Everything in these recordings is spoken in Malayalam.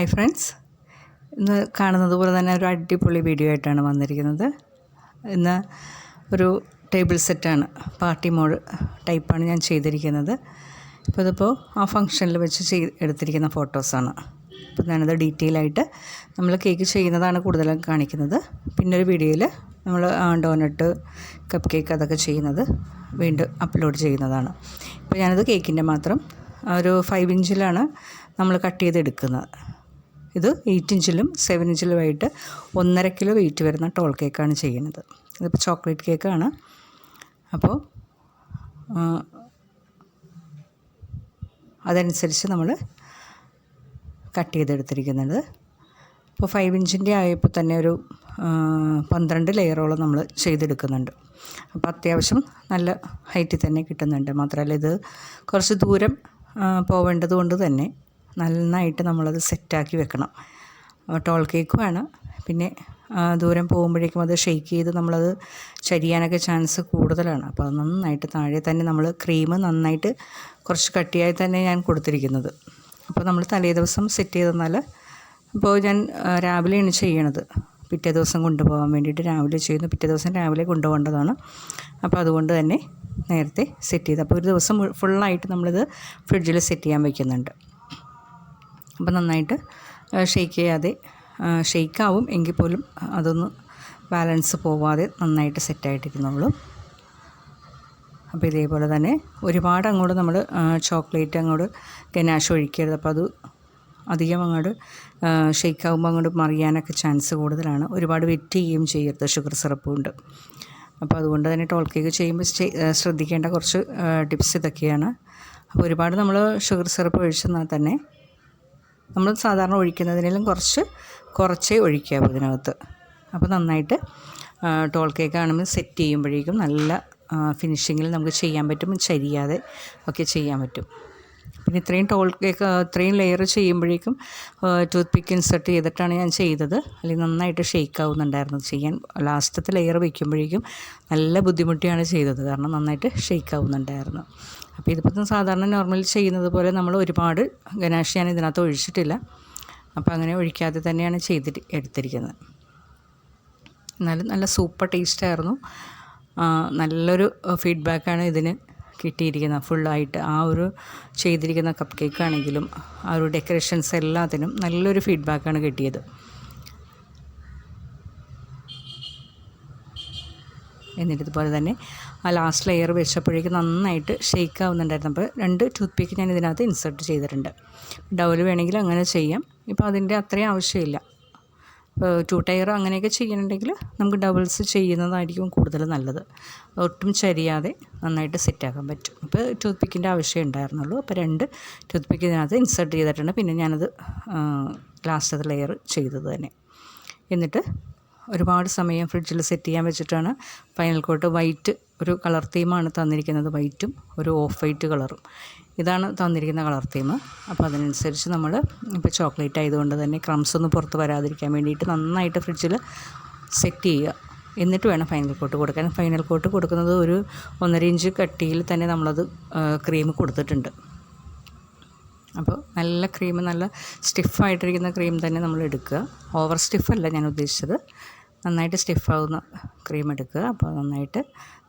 Hi friends. ഇന്ന് കാണുന്നത് പോലെ തന്നെ ഒരു അടിപൊളി വീഡിയോ ആയിട്ടാണ് വന്നിരിക്കുന്നത്. ഇന്ന് ഒരു ടേബിൾ സെറ്റാണ് പാർട്ടി മോഡ് ടൈപ്പാണ് ഞാൻ ചെയ്തിരിക്കുന്നത്. ഇപ്പോൾ ഇതിപ്പോൾ ആ ഫംഗ്ഷനിൽ വെച്ച് ചെയ് എടുത്തിരിക്കുന്ന ഫോട്ടോസാണ് അപ്പോൾ ഞാനത് ഡീറ്റെയിൽ ആയിട്ട് നമ്മൾ കേക്ക് ചെയ്യുന്നതാണ് കൂടുതലും കാണിക്കുന്നത്. പിന്നെ ഒരു വീഡിയോയിൽ നമ്മൾ ഡോനട്ട് കപ്പ് കേക്ക് അതൊക്കെ ചെയ്യുന്നത് വീണ്ടും അപ്ലോഡ് ചെയ്യുന്നതാണ്. ഇപ്പോൾ ഞാനത് കേക്കിന്റെ മാത്രം ഒരു ഫൈവ് ഇഞ്ചിലാണ് നമ്മൾ കട്ട് ചെയ്തെടുക്കുന്നത്. ഇത് എയ്റ്റ് ഇഞ്ചിലും സെവൻ ഇഞ്ചിലുമായിട്ട് ഒന്നര കിലോ വെയിറ്റ് വരുന്ന ടോൾ കേക്കാണ് ചെയ്യുന്നത്. ഇതിപ്പോൾ ചോക്ലേറ്റ് കേക്കാണ് അപ്പോൾ അതനുസരിച്ച് നമ്മൾ കട്ട് ചെയ്തെടുത്തിരിക്കുന്നത്. ഇപ്പോൾ ഫൈവ് ഇഞ്ചിന്റെ ആയപ്പോൾ തന്നെ ഒരു പന്ത്രണ്ട് ലെയറോളം നമ്മൾ ചെയ്തെടുക്കുന്നുണ്ട്. അപ്പോൾ അത്യാവശ്യം നല്ല ഹൈറ്റിൽ തന്നെ കിട്ടുന്നുണ്ട്. മാത്രമല്ല ഇത് കുറച്ച് ദൂരം പോവേണ്ടത് കൊണ്ട് തന്നെ നന്നായിട്ട് നമ്മളത് സെറ്റാക്കി വെക്കണം. ടോൾ കേക്കുമാണ് പിന്നെ ദൂരം പോകുമ്പോഴേക്കും അത് ഷെയ്ക്ക് ചെയ്ത് നമ്മളത് ചരിയാനൊക്കെ ചാൻസ് കൂടുതലാണ്. അപ്പോൾ അത് നന്നായിട്ട് താഴെ തന്നെ നമ്മൾ ക്രീം നന്നായിട്ട് കുറച്ച് കട്ടിയായി തന്നെ ഞാൻ കൊടുത്തിരിക്കുന്നത്. അപ്പോൾ നമ്മൾ തലേ ദിവസം സെറ്റ് ചെയ്ത് തന്നാൽ ഇപ്പോൾ ഞാൻ രാവിലെയാണ് ചെയ്യണത്. പിറ്റേ ദിവസം കൊണ്ടുപോകാൻ വേണ്ടിയിട്ട് രാവിലെ ചെയ്യുന്നു. പിറ്റേ ദിവസം രാവിലെ കൊണ്ടുപോകേണ്ടതാണ്. അപ്പോൾ അതുകൊണ്ട് തന്നെ നേരത്തെ സെറ്റ് ചെയ്ത് അപ്പോൾ ഒരു ദിവസം ഫുള്ളായിട്ട് നമ്മളിത് ഫ്രിഡ്ജിൽ സെറ്റ് ചെയ്യാൻ വയ്ക്കുന്നുണ്ട് അപ്പോൾ നന്നായിട്ട് ഷെയ്ക്ക് ചെയ്യാതെ ഷെയ്ക്കാവും എങ്കിൽ പോലും അതൊന്ന് ബാലൻസ് പോവാതെ നന്നായിട്ട് സെറ്റായിട്ടിരുന്നുള്ളൂ അപ്പോൾ ഇതേപോലെ തന്നെ ഒരുപാട് അങ്ങോട്ട് നമ്മൾ ചോക്ലേറ്റ് അങ്ങോട്ട് ഗനാഷ് ഒഴിക്കരുത്. അപ്പോൾ അത് അധികം അങ്ങോട്ട് ഷെയ്ക്കാവുമ്പോൾ അങ്ങോട്ട് മറിയാനൊക്കെ ചാൻസ് കൂടുതലാണ്. ഒരുപാട് വെറ്റ് ചെയ്യുകയും ചെയ്യരുത്. ഷുഗർ സിറപ്പ് കൊണ്ട്. അപ്പോൾ അതുകൊണ്ട് തന്നെ ടോൾ കേക്ക് ചെയ്യുമ്പോൾ ശ്രദ്ധിക്കേണ്ട കുറച്ച് ടിപ്സ് ഇതൊക്കെയാണ്. അപ്പോൾ ഒരുപാട് നമ്മൾ ഷുഗർ സിറപ്പ് ഒഴിച്ചെന്നാൽ തന്നെ നമ്മൾ സാധാരണ ഒഴിക്കുന്നതിനേലും കുറച്ച് കുറച്ചേ ഒഴിക്കാവൂ ഇതിനകത്ത്. അപ്പോൾ നന്നായിട്ട് ടോൾ കേക്ക് ആണെങ്കിൽ സെറ്റ് ചെയ്യുമ്പോഴേക്കും നല്ല ഫിനിഷിങ്ങിൽ നമുക്ക് ചെയ്യാൻ പറ്റും ചരിയാതെ ഒക്കെ ചെയ്യാൻ പറ്റും. പിന്നെ ഇത്രയും ടോൾ കേക്ക് ഇത്രയും ലെയർ ചെയ്യുമ്പോഴേക്കും ടൂത്ത് പിക്ക് ഇൻസെർട്ട് ചെയ്തിട്ടാണ് ഞാൻ ചെയ്തത്. അല്ലെങ്കിൽ നന്നായിട്ട് ഷെയ്ക്ക് ആവുന്നുണ്ടായിരുന്നു. ചെയ്യാൻ ലാസ്റ്റത്തെ ലെയർ വയ്ക്കുമ്പോഴേക്കും നല്ല ബുദ്ധിമുട്ടിയാണ് ചെയ്തത്. കാരണം നന്നായിട്ട് ഷെയ്ക്ക് ആവുന്നുണ്ടായിരുന്നു. അപ്പോൾ ഇതിപ്പോൾ സാധാരണ നോർമലി ചെയ്യുന്നത് പോലെ നമ്മൾ ഒരുപാട് ഗനാഷ് ഞാൻ ഇതിനകത്ത് ഒഴിച്ചിട്ടില്ല. അപ്പോൾ അങ്ങനെ ഒഴിക്കാതെ തന്നെയാണ് ചെയ്തിട്ട് എടുത്തിരിക്കുന്നത്. എന്നാലും നല്ല സൂപ്പർ ടേസ്റ്റായിരുന്നു നല്ലൊരു ഫീഡ്ബാക്കാണ് ഇതിന്. കിട്ടിയിരിക്കുന്നത് ഫുള്ളായിട്ട് ആ ഒരു ചെയ്തിരിക്കുന്ന കപ്പ് കേക്ക് ആണെങ്കിലും ആ ഒരു ഡെക്കറേഷൻസ് എല്ലാത്തിനും നല്ലൊരു ഫീഡ്ബാക്കാണ് കിട്ടിയത്. എന്നിട്ട് ഇതുപോലെ തന്നെ ആ ലാസ്റ്റ് ലെയർ വെച്ചപ്പോഴേക്ക് നന്നായിട്ട് ഷെയ്ക്ക് ആവുന്നുണ്ടായിരുന്നു. അപ്പോൾ രണ്ട് ടൂത്ത് പിക്ക് ഞാൻ ഇതിനകത്ത് ഇൻസേർട്ട് ചെയ്തിട്ടുണ്ട്. ഡൗൽ വേണമെങ്കിൽ അങ്ങനെ ചെയ്യാം. ഇപ്പോൾ അതിന്റെ അത്രയും ആവശ്യമില്ല. ടു ടയറോ അങ്ങനെയൊക്കെ ചെയ്യണമെങ്കിൽ നമുക്ക് ഡബിൾസ് ചെയ്യുന്നതായിരിക്കും കൂടുതൽ നല്ലത്. ഒട്ടും ചരിയാതെ നന്നായിട്ട് സെറ്റാക്കാൻ പറ്റും. അപ്പോൾ ടൂത്ത് പിക്കിന്റെ ആവശ്യം ഉണ്ടായിരുന്നുള്ളൂ. അപ്പോൾ രണ്ട് ടൂത്ത് പിക്ക് ഇതിനകത്ത് ഇൻസേർട്ട് ചെയ്തിട്ടുണ്ട്. പിന്നെ ഞാനത് ലാസ്റ്റത്തെ ലെയർ ചെയ്തത് തന്നെ. എന്നിട്ട് ഒരുപാട് സമയം ഫ്രിഡ്ജിൽ സെറ്റ് ചെയ്യാൻ വെച്ചിട്ടാണ് ഫൈനൽ കോട്ട് വൈറ്റ് ഒരു കളർ തീമാണ് തന്നിരിക്കുന്നത്. വൈറ്റും ഒരു ഓഫ് വൈറ്റ് കളറും ഇതാണ് തന്നിരിക്കുന്ന കളർ തീം അപ്പോൾ അതിനനുസരിച്ച് നമ്മൾ ഇപ്പോൾ ചോക്ലേറ്റ് ആയതുകൊണ്ട് തന്നെ ക്രംസ് ഒന്നും പുറത്ത് വരാതിരിക്കാൻ വേണ്ടിയിട്ട് നന്നായിട്ട് ഫ്രിഡ്ജിൽ സെറ്റ് ചെയ്യുക. എന്നിട്ട് വേണം ഫൈനൽ കോട്ട് കൊടുക്കാൻ. ഫൈനൽ കോട്ട് കൊടുക്കുന്നത് ഒരു ഒന്നര ഇഞ്ച് കട്ടിയിൽ തന്നെ നമ്മളത് ക്രീം കൊടുത്തിട്ടുണ്ട്. അപ്പോൾ നല്ല ക്രീം നല്ല സ്റ്റിഫായിട്ടിരിക്കുന്ന ക്രീം തന്നെ നമ്മൾ എടുക്കുക. ഓവർ സ്റ്റിഫല്ല ഞാൻ ഉദ്ദേശിച്ചത്. നന്നായിട്ട് സ്റ്റിഫാവുന്ന ക്രീം എടുക്കുക. അപ്പോൾ നന്നായിട്ട്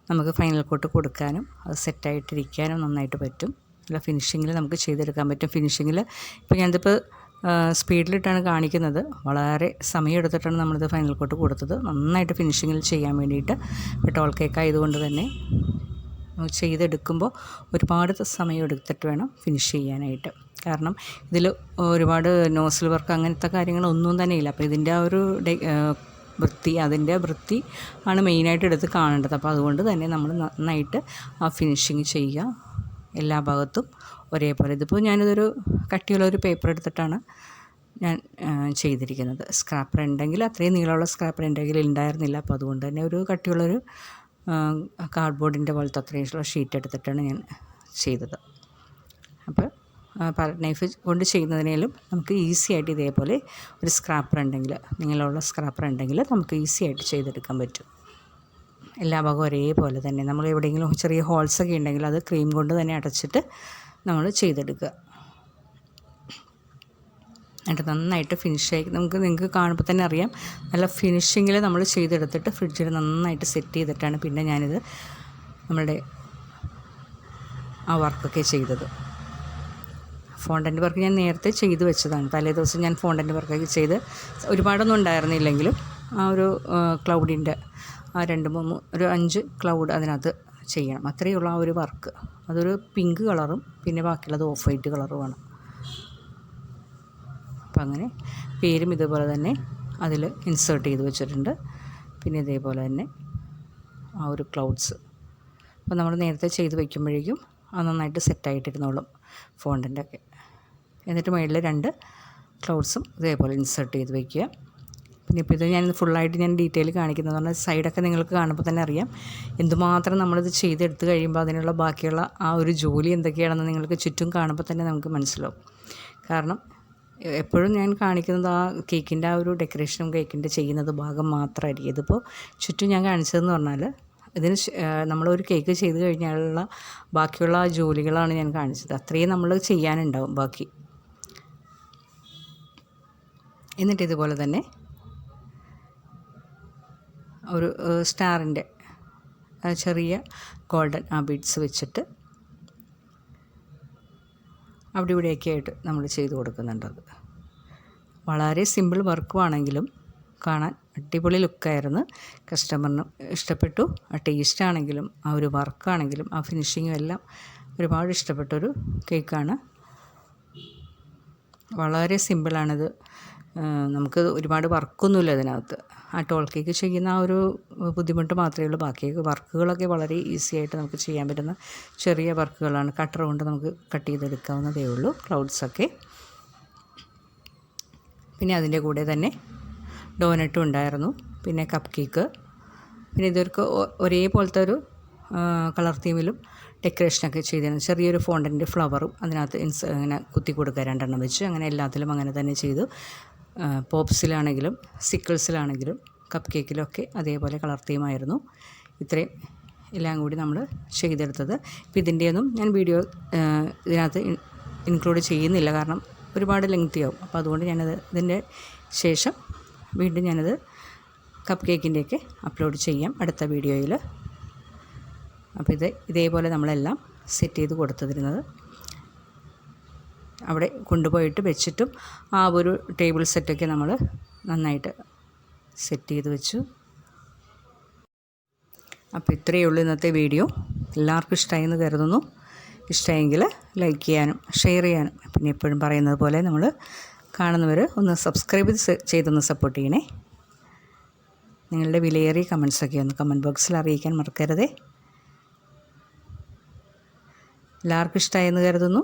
നമുക്ക് ഫൈനൽ കോട്ട് കൊടുക്കാനും അത് സെറ്റായിട്ടിരിക്കാനും നന്നായിട്ട് പറ്റും. നല്ല ഫിനിഷിങ്ങിൽ നമുക്ക് ചെയ്തെടുക്കാൻ പറ്റും. ഫിനിഷിങ്ങിൽ ഇപ്പോൾ ഞാനിതിപ്പോൾ സ്പീഡിലിട്ടാണ് കാണിക്കുന്നത്. വളരെ സമയം സമയമെടുത്തിട്ടാണ് നമ്മളിത് ഫൈനൽ കോട്ട് കൊടുത്തത്. നന്നായിട്ട് ഫിനിഷിങ്ങിൽ ചെയ്യാൻ വേണ്ടിയിട്ട് ടോൾ കേക്ക് ആയതുകൊണ്ട് തന്നെ ചെയ്തെടുക്കുമ്പോൾ ഒരുപാട് സമയം എടുത്തിട്ട് വേണം ഫിനിഷ് ചെയ്യാനായിട്ട്. കാരണം ഇതിൽ ഒരുപാട് നോസിൽ വർക്ക് അങ്ങനത്തെ കാര്യങ്ങളൊന്നും തന്നെ ഇല്ല. അപ്പോൾ ഇതിന്റെ ആ ഒരു വൃത്തി അതിന്റെ വൃത്തി ആണ് മെയിനായിട്ട് എടുത്ത് കാണേണ്ടത്. അപ്പോൾ അതുകൊണ്ട് തന്നെ നമ്മൾ നന്നായിട്ട് ആ ഫിനിഷിങ് ചെയ്യുക. എല്ലാ ഭാഗത്തും ഒരേപോലെ. ഇതിപ്പോൾ ഞാനിതൊരു കട്ടിയുള്ള ഒരു പേപ്പർ എടുത്തിട്ടാണ് ഞാൻ ചെയ്തിരിക്കുന്നത്. സ്ക്രാപ്പർ ഉണ്ടെങ്കിൽ അത്രയും നീളമുള്ള സ്ക്രാപ്പർ ഉണ്ടെങ്കിൽ ഉണ്ടായിരുന്നില്ല അപ്പോൾ അതുകൊണ്ട് തന്നെ ഒരു കട്ടിയുള്ളൊരു കാർഡ്ബോർഡിന്റെ പോലത്തെ അത്രയും ഷീറ്റ് എടുത്തിട്ടാണ് ഞാൻ ചെയ്തത്. അപ്പോൾ പാലറ്റ് നൈഫ് കൊണ്ട് ചെയ്യുന്നതിനേലും നമുക്ക് ഈസി ആയിട്ട് ഇതേപോലെ ഒരു സ്ക്രാപ്പർ ഉണ്ടെങ്കിൽ നിങ്ങളുള്ള സ്ക്രാപ്പർ ഉണ്ടെങ്കിൽ നമുക്ക് ഈസി ആയിട്ട് ചെയ്തെടുക്കാൻ പറ്റും. എല്ലാ ഭാഗവും ഒരേപോലെ തന്നെ. നമ്മൾ എവിടെയെങ്കിലും ചെറിയ ഹോൾസ് ഒക്കെ ഉണ്ടെങ്കിൽ അത് ക്രീം കൊണ്ട് തന്നെ അടച്ചിട്ട് നമ്മൾ ചെയ്തെടുക്കുക. എന്നിട്ട് നന്നായിട്ട് ഫിനിഷ് ഫിനിഷായി നമുക്ക് നിങ്ങൾക്ക് കാണുമ്പോൾ തന്നെ അറിയാം. നല്ല ഫിനിഷിങ്ങിൽ നമ്മൾ ചെയ്തെടുത്തിട്ട് ഫ്രിഡ്ജിൽ നന്നായിട്ട് സെറ്റ് ചെയ്തിട്ടാണ് പിന്നെ ഞാനിത് നമ്മളുടെ ആ വർക്കൊക്കെ ചെയ്തത്. ഫോണ്ടന്റ് വർക്ക് ഞാൻ നേരത്തെ ചെയ്തു വെച്ചതാണ്. തലേ ദിവസം ഞാൻ ഫോണ്ടന്റ് വർക്കൊക്കെ ചെയ്ത് ഒരുപാടൊന്നും ഉണ്ടായിരുന്നില്ലെങ്കിലും ആ ഒരു ക്ലൗഡിന്റെ ആ രണ്ട് മൂന്ന് ഒരു അഞ്ച് ക്ലൗഡ് അതിനകത്ത് ചെയ്യണം. അത്രയേ ആ ഒരു വർക്ക് അതൊരു പിങ്ക് കളറും പിന്നെ ബാക്കിയുള്ളത് ഓഫ് വൈറ്റ് കളറുമാണ് അപ്പം അങ്ങനെ പേരും ഇതുപോലെ തന്നെ അതിൽ ഇൻസേർട്ട് ചെയ്ത് വെച്ചിട്ടുണ്ട്. പിന്നെ ഇതേപോലെ തന്നെ ആ ഒരു ക്ലൗഡ്സ് അപ്പോൾ നമ്മൾ നേരത്തെ ചെയ്ത് വയ്ക്കുമ്പോഴേക്കും അത് നന്നായിട്ട് സെറ്റായിട്ടിരുന്നോളും ഫോണ്ടിന്റെ ഒക്കെ. എന്നിട്ട് മുകളിൽ രണ്ട് ക്ലൗഡ്സും ഇതേപോലെ ഇൻസേർട്ട് ചെയ്ത് വയ്ക്കുക പിന്നെ ഇപ്പോൾ ഇത് ഞാൻ ഫുള്ളായിട്ട് ഞാൻ ഡീറ്റെയിൽ കാണിക്കുന്നത് പറഞ്ഞാൽ സൈഡൊക്കെ നിങ്ങൾക്ക് കാണുമ്പോൾ തന്നെ അറിയാം. എന്തുമാത്രം നമ്മളിത് ചെയ്തെടുത്ത് കഴിയുമ്പോൾ അതിനുള്ള ബാക്കിയുള്ള ആ ഒരു ജോലി എന്തൊക്കെയാണെന്ന് നിങ്ങൾക്ക് ചുറ്റും കാണുമ്പോൾ തന്നെ നമുക്ക് മനസ്സിലാവും. കാരണം എപ്പോഴും ഞാൻ കാണിക്കുന്നത് ആ കേക്കിന്റെ ആ ഒരു ഡെക്കറേഷനും കേക്കിന്റെ ചെയ്യുന്നത് ഭാഗം മാത്രമായിരിക്കും. ഇതിപ്പോൾ ചുറ്റും ഞാൻ കാണിച്ചതെന്ന് പറഞ്ഞാൽ ഇതിന് നമ്മളൊരു കേക്ക് ചെയ്ത് കഴിഞ്ഞാലുള്ള ബാക്കിയുള്ള ആ ജോലികളാണ് ഞാൻ കാണിച്ചത്. അത്രയും നമ്മൾ ചെയ്യാനുണ്ടാവും ബാക്കി. എന്നിട്ട് ഇതുപോലെ തന്നെ ഒരു സ്റ്റാറിന്റെ ചെറിയ ഗോൾഡൻ ആ ബീഡ്സ് വെച്ചിട്ട് അവിടെ ഇവിടെയൊക്കെ ആയിട്ട് നമ്മൾ ചെയ്ത് കൊടുക്കുന്നുണ്ടത് വളരെ സിമ്പിൾ വർക്കുമാണെങ്കിലും കാണാൻ അടിപൊളി ലുക്കായിരുന്നു കസ്റ്റമറിന് ഇഷ്ടപ്പെട്ടു. ആ ടേസ്റ്റ് ആണെങ്കിലും ആ ഒരു വർക്കാണെങ്കിലും ആ ഫിനിഷിങ്ങും എല്ലാം ഒരുപാട് ഇഷ്ടപ്പെട്ടൊരു കേക്കാണ് വളരെ സിമ്പിളാണിത് നമുക്ക് ഒരുപാട് വർക്കൊന്നുമില്ല ഇതിനകത്ത്. ആ ടോൾ കേക്ക് ചെയ്യുന്ന ആ ഒരു ബുദ്ധിമുട്ട് മാത്രമേ ഉള്ളൂ. ബാക്കിയൊക്കെ വർക്കുകളൊക്കെ വളരെ ഈസി ആയിട്ട് നമുക്ക് ചെയ്യാൻ പറ്റുന്ന ചെറിയ വർക്കുകളാണ്. കട്ടർ കൊണ്ട് നമുക്ക് കട്ട് ചെയ്തെടുക്കാവുന്നതേ ഉള്ളൂ. ക്ലൗഡ്സൊക്കെ പിന്നെ അതിന്റെ കൂടെ തന്നെ ഡോനറ്റും ഉണ്ടായിരുന്നു. പിന്നെ കപ്പ് കേക്ക് പിന്നെ ഇതൊരു ഒരേപോലത്തെ ഒരു കളർ തീമിലും ഡെക്കറേഷനൊക്കെ ചെയ്തിരുന്നു. ചെറിയൊരു ഫോണ്ടന്റെ ഫ്ലവറും അതിനകത്ത് ഇൻസ് അങ്ങനെ കുത്തി കൊടുക്കുക രണ്ടെണ്ണം വെച്ച് അങ്ങനെ എല്ലാത്തിലും അങ്ങനെ തന്നെ ചെയ്തു. പോപ്സിലാണെങ്കിലും സിക്കിൾസിലാണെങ്കിലും കപ്പ് കേക്കിലൊക്കെ അതേപോലെ കളർ തീമായിരുന്നു ഇത്രയും എല്ലാം കൂടി നമ്മൾ ചെയ്തെടുത്തത്. ഇപ്പം ഇതിന്റെയൊന്നും ഞാൻ വീഡിയോ ഇതിനകത്ത് ഇൻക്ലൂഡ് ചെയ്യുന്നില്ല. കാരണം ഒരുപാട് ലെങ്തി ആവും. അപ്പോൾ അതുകൊണ്ട് ഞാനത് ഇതിന്റെ ശേഷം വീണ്ടും ഞാനത് കപ്പ് കേക്കിന്റെയൊക്കെ അപ്ലോഡ് ചെയ്യാം അടുത്ത വീഡിയോയിൽ അപ്പോൾ ഇത് ഇതേപോലെ നമ്മളെല്ലാം സെറ്റ് ചെയ്ത് കൊടുത്തിരുന്നത്. അവിടെ കൊണ്ടുപോയിട്ട് വെച്ചിട്ടും ആ ഒരു ടേബിൾ സെറ്റൊക്കെ നമ്മൾ നന്നായിട്ട് സെറ്റ് ചെയ്ത് വെച്ചു. അപ്പോൾ ഇത്രയേ ഉള്ളൂ ഇന്നത്തെ വീഡിയോ. എല്ലാവർക്കും ഇഷ്ടമായി എന്ന് കരുതുന്നു. ഇഷ്ടമെങ്കിൽ ലൈക്ക് ചെയ്യാനും ഷെയർ ചെയ്യാനും പിന്നെ എപ്പോഴും പറയുന്നത് പോലെ നമ്മൾ കാണുന്നവർ ഒന്ന് സബ്സ്ക്രൈബ് ചെയ്തൊന്ന് സപ്പോർട്ട് ചെയ്യണേ. നിങ്ങളുടെ വിലയേറിയ കമൻസൊക്കെ ഒന്ന് കമന്റ് ബോക്സിൽ അറിയിക്കാൻ മറക്കരുതേ. എല്ലാവർക്കും ഇഷ്ടമായെന്ന് കരുതുന്നു.